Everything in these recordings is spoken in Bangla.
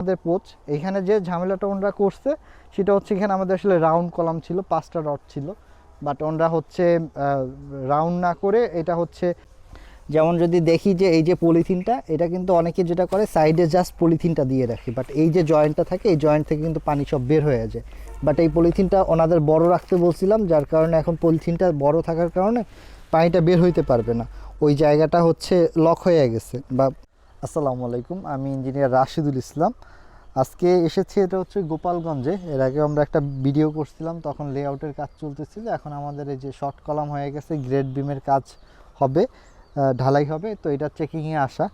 আমাদের পোচ, এখানে যে ঝামেলাটা ওনরা করছে, সেটা হচ্ছে এখানে আমাদের আসলে রাউন্ড কলাম ছিল, পাঁচটা রড ছিল। বাট ওনরা হচ্ছে রাউন্ড না করে এটা হচ্ছে, যেমন যদি দেখি যে এই যে পলিথিনটা, এটা কিন্তু অনেকে যেটা করে, সাইডে জাস্ট পলিথিনটা দিয়ে রাখে। বাট এই যে জয়েন্টটা থাকে, এই জয়েন্ট থেকে কিন্তু পানি সব বের হয়ে যায়। বাট এই পলিথিনটা ওনাদের বড় রাখতে বলছিলাম, যার কারণে এখন পলিথিনটা বড় থাকার কারণে পানিটা বের হইতে পারবে না। ওই জায়গাটা হচ্ছে লক হয়ে গেছে, বা আসসালামু আলাইকুম, আমি ইঞ্জিনিয়ার রাশিদুল ইসলাম। আজকে এসেছি এটা হচ্ছে গোপালগঞ্জে। এর আগে আমরা একটা ভিডিও করছিলাম, তখন লেআউটের কাজ চলতেছিল। এখন আমাদের এই যে শর্ট কলাম হয়ে গেছে, গ্রেড বিমের কাজ হবে ঢালাই হবে, তো এটা চেকিংয়ে আসা।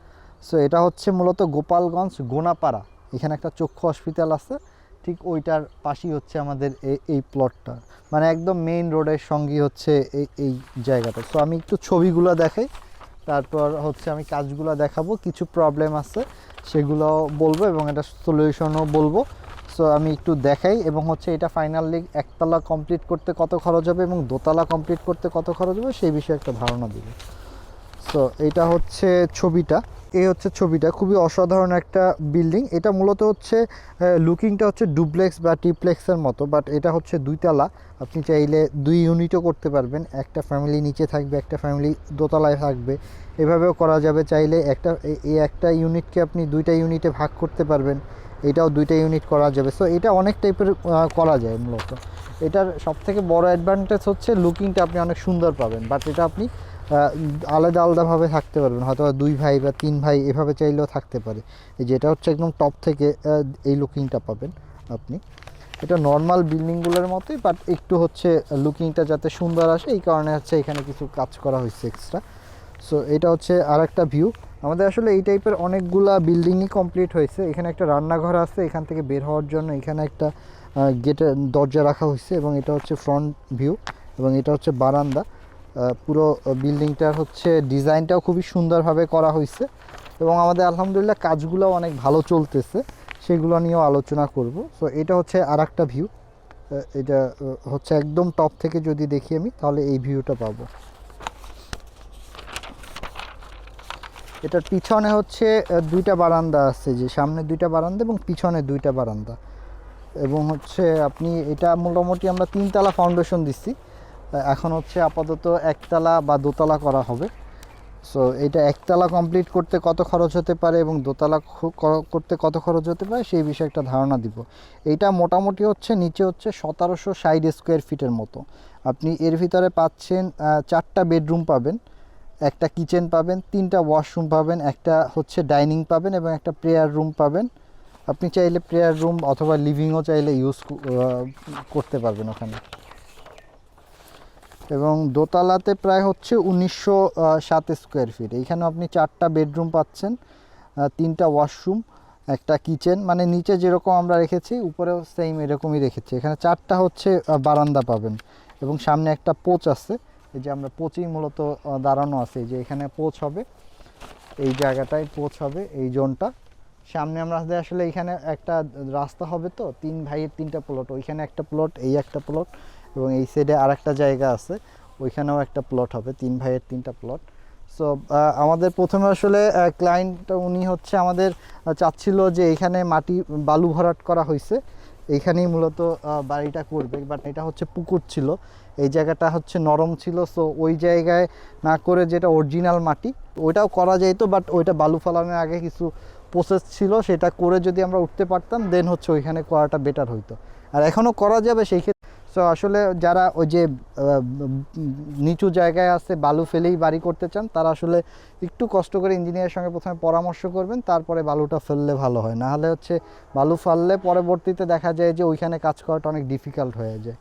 সো এটা হচ্ছে মূলত গোপালগঞ্জ গোনাপাড়া। এখানে একটা চক্ষু হসপিটাল আছে, ঠিক ওইটার পাশেই হচ্ছে আমাদের এই প্লটটা মানে একদম মেইন রোডের সঙ্গেই হচ্ছে এই এই জায়গাটা। তো আমি একটু ছবিগুলো দেখাই। তারপর হচ্ছে আমি কাজগুলো দেখাবো, কিছু প্রবলেম আছে, সেগুলো বলব এবং এটা সলিউশনও বলব। সো আমি একটু দেখাই এবং হচ্ছে এটা ফাইনালি একতলা কমপ্লিট করতে কত খরচ হবে এবং দোতলা কমপ্লিট করতে কত খরচ হবে, সেই বিষয়ে একটা ধারণা দিবে। সো এটা হচ্ছে ছবিটা। এই হচ্ছে ছবিটা, খুবই অসাধারণ একটা বিল্ডিং এটা মূলত হচ্ছে লুকিংটা হচ্ছে ডুপ্লেক্স বা টিপ্লেক্সের মতো বাট এটা হচ্ছে দুইতলা। আপনি চাইলে দুই ইউনিটও করতে পারবেন। একটা ফ্যামিলি নিচে থাকবে, একটা ফ্যামিলি দোতলায় থাকবে। এভাবেও করা যাবে। চাইলে একটা এই একটা ইউনিটকে আপনি দুইটা ইউনিটে ভাগ করতে পারবেন। এটাও দুইটা ইউনিট করা যাবে। সো এটা অনেক টাইপের করা যায় মূলত। এটার সবথেকে বড় অ্যাডভান্টেজ হচ্ছে লুকিংটা আপনি অনেক সুন্দর পাবেন। বাট এটা আপনি আলাদা আলাদাভাবে থাকতে পারবেন। হয়তো দুই ভাই বা তিন ভাই এভাবে চাইলেও থাকতে পারে। যেটা হচ্ছে একদম টপ থেকে এই লুকিংটা পাবেন আপনি। এটা নর্মাল বিল্ডিংগুলোর মতোই বাট একটু হচ্ছে লুকিংটা যাতে সুন্দর আসে, এই কারণে হচ্ছে এখানে কিছু কাজ করা হয়েছে এক্সট্রা সো এটা হচ্ছে আর একটা ভিউ আমাদের আসলে এই টাইপের অনেকগুলা বিল্ডিংই কমপ্লিট হয়েছে। এখানে একটা রান্নাঘর আছে, এখান থেকে বের হওয়ার জন্য এখানে একটা গেটের দরজা রাখা হয়েছে, এবং এটা হচ্ছে ফ্রন্ট ভিউ এবং এটা হচ্ছে বারান্দা। পুরো বিল্ডিংটার হচ্ছে ডিজাইনটাও খুবই সুন্দরভাবে করা হয়েছে এবং আমাদের আলহামদুলিল্লাহ কাজগুলো অনেক ভালো চলতেছে, সেগুলো নিয়েও আলোচনা করব। সো এটা হচ্ছে আর একটা ভিউ এটা হচ্ছে একদম টপ থেকে যদি দেখি আমি, তাহলে এই ভিউটা পাবো। এটার পিছনে হচ্ছে দুইটা বারান্দা আছে যে সামনে দুইটা বারান্দা এবং পিছনে দুইটা বারান্দা। এবং হচ্ছে আপনি, এটা মোটামুটি আমরা তিনতলা ফাউন্ডেশন দিচ্ছি এখন হচ্ছে আপাতত একতলা বা দোতলা করা হবে। সো এটা একতলা কমপ্লিট করতে কত খরচ হতে পারে এবং দোতলা করতে কত খরচ হতে পারে সেই বিষয়ে একটা ধারণা দিব। এইটা মোটামুটি হচ্ছে নিচে হচ্ছে সতেরোশো ষাট স্কোয়ার ফিটের মতো। আপনি এর ভিতরে পাচ্ছেন চারটা বেডরুম পাবেন, একটা কিচেন পাবেন, তিনটা ওয়াশরুম পাবেন, একটা হচ্ছে ডাইনিং পাবেন এবং একটা প্রেয়ার রুম পাবেন। আপনি চাইলে প্রেয়ার রুম অথবা লিভিংও চাইলে ইউজ করতে পারবেন ওখানে। এবং দোতলাতে প্রায় হচ্ছে উনিশশো সাত স্কোয়ার ফিট এইখানে আপনি চারটা বেডরুম পাচ্ছেন তিনটা ওয়াশরুম একটা কিচেন মানে নিচে যেরকম আমরা রেখেছি, উপরেও সেম এরকমই রেখেছি। এখানে চারটা হচ্ছে বারান্দা পাবেন এবং সামনে একটা পোচ আছে। এই যে আমরা পোচেই মূলত দাঁড়ানো আছে। যে এখানে পোচ হবে, এই জায়গাটায় পোচ হবে, এই জোনটা। সামনে আমরা আসলে এখানে একটা রাস্তা হবে তো, তিন ভাইয়ের তিনটা প্লট ওইখানে একটা প্লট এই একটা প্লট এবং এই সাইডে আর একটা জায়গা আছে, ওইখানেও একটা প্লট হবে, তিন ভাইয়ের তিনটা প্লট সো আমাদের প্রথমে আসলে ক্লায়েন্ট উনি হচ্ছে আমাদের চাচ্ছিল যে এখানে মাটি বালু ভরাট করা হয়েছে এইখানেই মূলত বাড়িটা করবে বাট এটা হচ্ছে পুকুর ছিল। এই জায়গাটা হচ্ছে নরম ছিল সো ওই জায়গায় না করে যেটা অরিজিনাল মাটি, ওইটাও করা যেত বাট ওইটা বালু ফালানোর আগে কিছু প্রসেস ছিল, সেটা করে যদি আমরা উঠতে পারতাম দেন হচ্ছে ওইখানে করাটা বেটার হইতো। আর এখনও করা যাবে, সেই ক্ষেত্রে সো আসলে যারা ওই যে নিচু জায়গায় আছে, বালু ফেলেই বাড়ি করতে চান, তারা আসলে একটু কষ্ট করে ইঞ্জিনিয়ারের সঙ্গে প্রথমে পরামর্শ করবেন, তারপরে বালুটা ফেললে ভালো হয়। না হলে হচ্ছে বালু ফাললে পরবর্তীতে দেখা যায় যে ওইখানে কাজ করাটা অনেক ডিফিকাল্ট হয়ে যায়।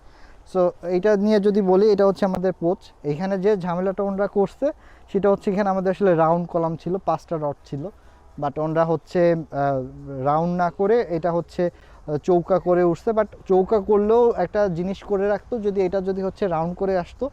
সো এইটা নিয়ে যদি বলি, এটা হচ্ছে আমাদের পোচ। এইখানে যে ঝামেলাটা ওনরা করছে, সেটা হচ্ছে এখানে আমাদের আসলে রাউন্ড কলাম ছিল, পাঁচটা রড ছিল। বাট ওনরা হচ্ছে রাউন্ড না করে, এটা হচ্ছে চৌকা করে উঠছে বাট চৌকা করলেও একটা জিনিস করে রাখতো, যদি এটা যদি হচ্ছে রাউন্ড করে আসতো,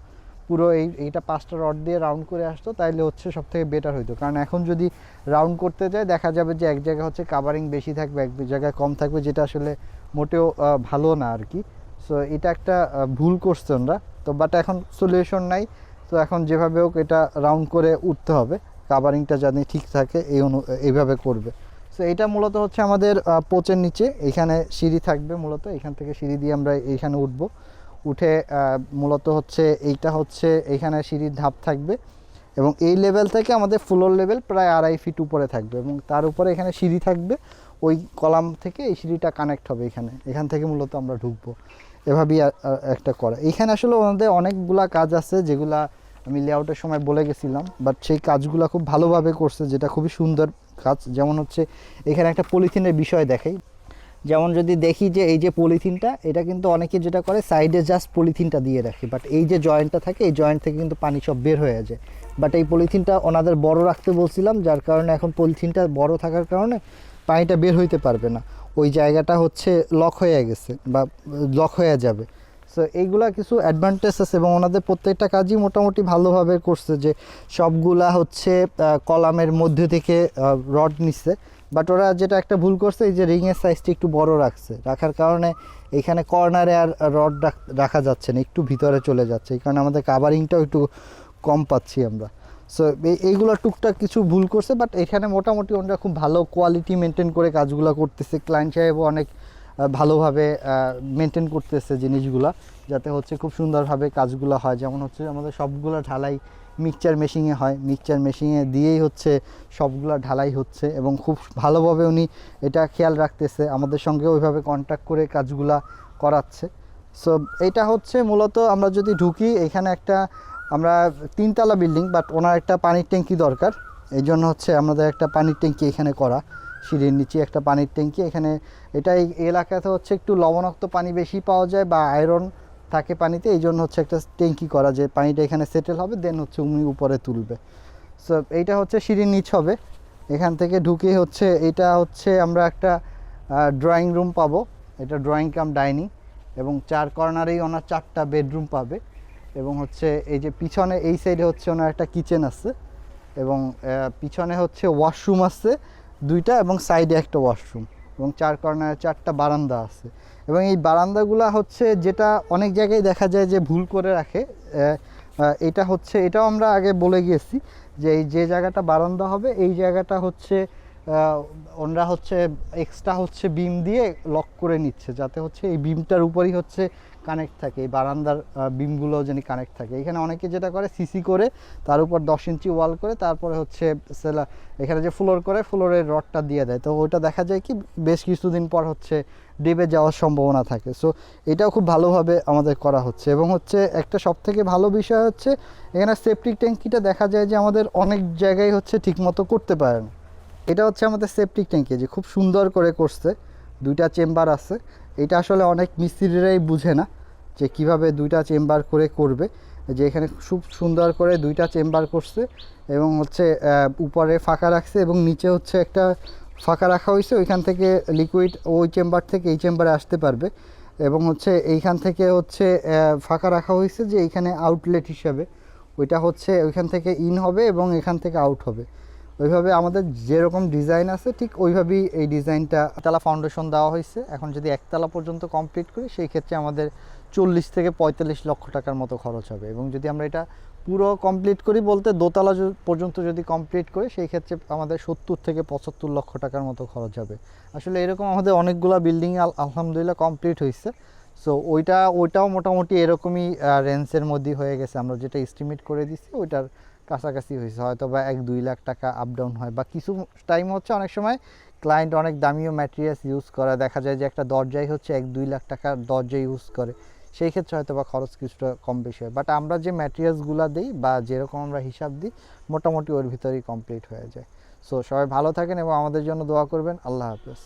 পুরো এই, এইটা পাঁচটা রড দিয়ে রাউন্ড করে আসতো, তাইলে হচ্ছে সব থেকে বেটার হইতো। কারণ এখন যদি রাউন্ড করতে যায়, দেখা যাবে যে এক জায়গায় হচ্ছে কাভারিং বেশি থাকবে, এক জায়গায় কম থাকবে, যেটা আসলে মোটেও ভালো না আর কি সো এটা একটা ভুল করছে ওনরা তো বাট এখন সলিউশন নাই। তো, এখন যেভাবে হোক এটা রাউন্ড করে উঠতে হবে। কাভারিংটা জানি ঠিক থাকে, এই অনু, এইভাবে করবে। সো এটা মূলত হচ্ছে আমাদের পোচের নিচে। এখানে সিঁড়ি থাকবে মূলত। এখান থেকে সিঁড়ি দিয়ে আমরা এইখানে উঠবো। উঠে মূলত হচ্ছে এইটা হচ্ছে এইখানে সিঁড়ির ধাপ থাকবে। এবং এই লেভেল থেকে আমাদের ফ্লোর লেভেল প্রায় আড়াই ফিট উপরে থাকবে। এবং তার উপরে এখানে সিঁড়ি থাকবে। ওই কলাম থেকে এই সিঁড়িটা কানেক্ট হবে এখানে। এখান থেকে মূলত আমরা ঢুকবো। এভাবেই একটা করা। এইখানে আসলে ওনাদের অনেকগুলা কাজ আছে যেগুলা আমি লেআউটের সময় বলে গেছিলাম। বাট সেই কাজগুলো খুব ভালোভাবে করছে, যেটা খুবই সুন্দর কাজ যেমন হচ্ছে এখানে একটা পলিথিনের বিষয় দেখাই। যেমন যদি দেখি যে এই যে পলিথিনটা, এটা কিন্তু অনেকে যেটা করে সাইডে জাস্ট পলিথিনটা দিয়ে রাখে। বাট এই যে জয়েন্টটা থাকে, এই জয়েন্ট থেকে কিন্তু পানি সব বের হয়ে যায়। বাট এই পলিথিনটা ওনাদের বড় রাখতে বলছিলাম, যার কারণে এখন পলিথিনটা বড় থাকার কারণে পানিটা বের হইতে পারবে না। ওই জায়গাটা হচ্ছে লক হয়ে গেছে বা লক হয়ে যাবে। সো এইগুলা কিছু অ্যাডভান্টেজ আছে এবং ওনাদের প্রত্যেকটা কাজই মোটামুটি ভালোভাবে করছে যে সবগুলা হচ্ছে কলামের মধ্যে থেকে রড নিচ্ছে বাট ওরা যেটা একটা ভুল করছে, এই যে রিংয়ের সাইজটা একটু বড় রাখছে। রাখার কারণে এখানে কর্নারে আর রড রাখা যাচ্ছে না, একটু ভিতরে চলে যাচ্ছে। এই কারণে আমাদের কাভারিংটাও একটু কম পাচ্ছি আমরা। সো এইগুলো টুকটাক কিছু ভুল করছে বাট এখানে মোটামুটি ওনারা খুব ভালো কোয়ালিটি মেনটেন করে কাজগুলো করতেছে। ক্লায়েন্ট সাহেবও অনেক ভালোভাবে মেনটেন করতেছে জিনিসগুলা, যাতে হচ্ছে খুব সুন্দরভাবে কাজগুলো হয়। যেমন হচ্ছে আমাদের সবগুলো ঢালাই মিক্সচার মেশিনে হয়। মিক্সচার মেশিনে দিয়েই হচ্ছে সবগুলো ঢালাই হচ্ছে এবং খুব ভালোভাবে উনি এটা খেয়াল রাখতেছে, আমাদের সঙ্গে ওইভাবে কন্ট্যাক্ট করে কাজগুলা করাচ্ছে। সো এটা হচ্ছে মূলত আমরা যদি ঢুকি, এখানে একটা আমরা তিনতলা বিল্ডিং বাট ওনার একটা পানির ট্যাঙ্কি দরকার। এই জন্য হচ্ছে আমাদের একটা পানির ট্যাঙ্কি এখানে করা। সিঁড়ির নিচে একটা পানির ট্যাঙ্কি। এখানে এটা এই এলাকাতে হচ্ছে একটু লবণাক্ত পানি বেশি পাওয়া যায় বা আয়রন থাকে পানিতে এই জন্য হচ্ছে একটা ট্যাঙ্কি করা যে পানিটা এখানে সেটেল হবে দেন হচ্ছে উনি উপরে তুলবে। সো এইটা হচ্ছে সিঁড়ির নিচ হবে। এখান থেকে ঢুকে হচ্ছে, এটা হচ্ছে আমরা একটা ড্রয়িং রুম পাবো। এটা ড্রয়িং কাম ডাইনিং এবং চার কর্নারেই ওনার চারটা বেডরুম পাবে। এবং হচ্ছে এই যে পিছনে, এই সাইডে হচ্ছে ওনার একটা কিচেন আছে। এবং পিছনে হচ্ছে ওয়াশরুম আছে। দুইটা এবং সাইডে একটা ওয়াশরুম এবং চার কর্নারে, চারটা বারান্দা আছে। এবং এই বারান্দাগুলা হচ্ছে যেটা অনেক জায়গায় দেখা যায় যে ভুল করে রাখে। এটা হচ্ছে, এটাও আমরা আগে বলে গিয়েছি যে এই যে জায়গাটা বারান্দা হবে, এই জায়গাটা হচ্ছে ওনারা হচ্ছে এক্সট্রা হচ্ছে বিম দিয়ে লক করে নিচ্ছে, যাতে হচ্ছে এই বিমটার উপরই হচ্ছে কানেক্ট থাকে, এই বারান্দার বিমগুলো যেন কানেক্ট থাকে। এখানে অনেকে যেটা করে সিসি করে, তার উপর দশ ইঞ্চি ওয়াল করে, তারপরে হচ্ছে সেলা এখানে যে ফ্লোর করে ফ্লোরের রডটা দিয়ে দেয়। তো ওইটা দেখা যায় কি, বেশ কিছুদিন পর হচ্ছে ডেবে যাওয়ার সম্ভাবনা থাকে। সো এটাও খুব ভালোভাবে আমাদের করা হচ্ছে। এবং হচ্ছে একটা সব থেকে ভালো বিষয় হচ্ছে, এখানে সেপটিক ট্যাঙ্কিটা দেখা যায় যে আমাদের অনেক জায়গায় হচ্ছে ঠিকমতো করতে পারে না। এটা হচ্ছে আমাদের সেপটিক ট্যাঙ্কি যে খুব সুন্দর করে করছে। দুইটা চেম্বার আছে। এটা আসলে অনেক মিস্ত্রিরাই বুঝে না যে কীভাবে দুইটা চেম্বার করে করবে। যে এখানে খুব সুন্দর করে দুইটা চেম্বার করছে এবং হচ্ছে উপরে ফাঁকা রাখছে এবং নিচে হচ্ছে একটা ফাঁকা রাখা হয়েছে। ওইখান থেকে লিকুইড ওই চেম্বার থেকে এই চেম্বারে আসতে পারবে। এবং হচ্ছে এইখান থেকে হচ্ছে ফাঁকা রাখা হয়েছে যে এইখানে আউটলেট হিসাবে। ওইটা হচ্ছে ওইখান থেকে ইন হবে এবং এখান থেকে আউট হবে। ওইভাবে আমাদের যেরকম ডিজাইন আছে, ঠিক ওইভাবেই এই ডিজাইনটা তালা ফাউন্ডেশন দেওয়া হয়েছে। এখন যদি একতলা পর্যন্ত কমপ্লিট করি, সেই ক্ষেত্রে আমাদের চল্লিশ থেকে পঁয়তাল্লিশ লক্ষ টাকার মতো খরচ হবে। এবং যদি আমরা এটা পুরো কমপ্লিট করি বলতে দোতলা পর্যন্ত যদি কমপ্লিট করি, সেই ক্ষেত্রে আমাদের সত্তর থেকে পঁচাত্তর লক্ষ টাকার মতো খরচ হবে। আসলে এরকম আমাদের অনেকগুলো বিল্ডিং আলহামদুলিল্লাহ কমপ্লিট হয়েছে। সো ওইটা, ওইটাও মোটামুটি এরকমই রেঞ্জের মধ্যেই হয়ে গেছে। আমরা যেটা এস্টিমেট করে দিচ্ছি, ওইটার কাছাকাছি হয়েছে, হয়তো বা এক দুই লাখ টাকা আপ ডাউন হয় বা কিছু টাইম হচ্ছে অনেক সময় ক্লায়েন্ট অনেক দামিও ম্যাটেরিয়ালস ইউজ করে। দেখা যায় যে একটা দরজাই হচ্ছে এক দুই লাখ টাকার দরজা ইউজ করে। সেই ক্ষেত্রে হয়তো বা খরচ কিছুটা কম বেশি হয়। বাট আমরা যে ম্যাটেরিয়ালসগুলো দিই বা যেরকম আমরা হিসাব দিই, মোটামুটি ওর ভিতরেই কমপ্লিট হয়ে যায়। সো সবাই ভালো থাকেন এবং আমাদের জন্য দোয়া করবেন। আল্লাহ হাফেজ।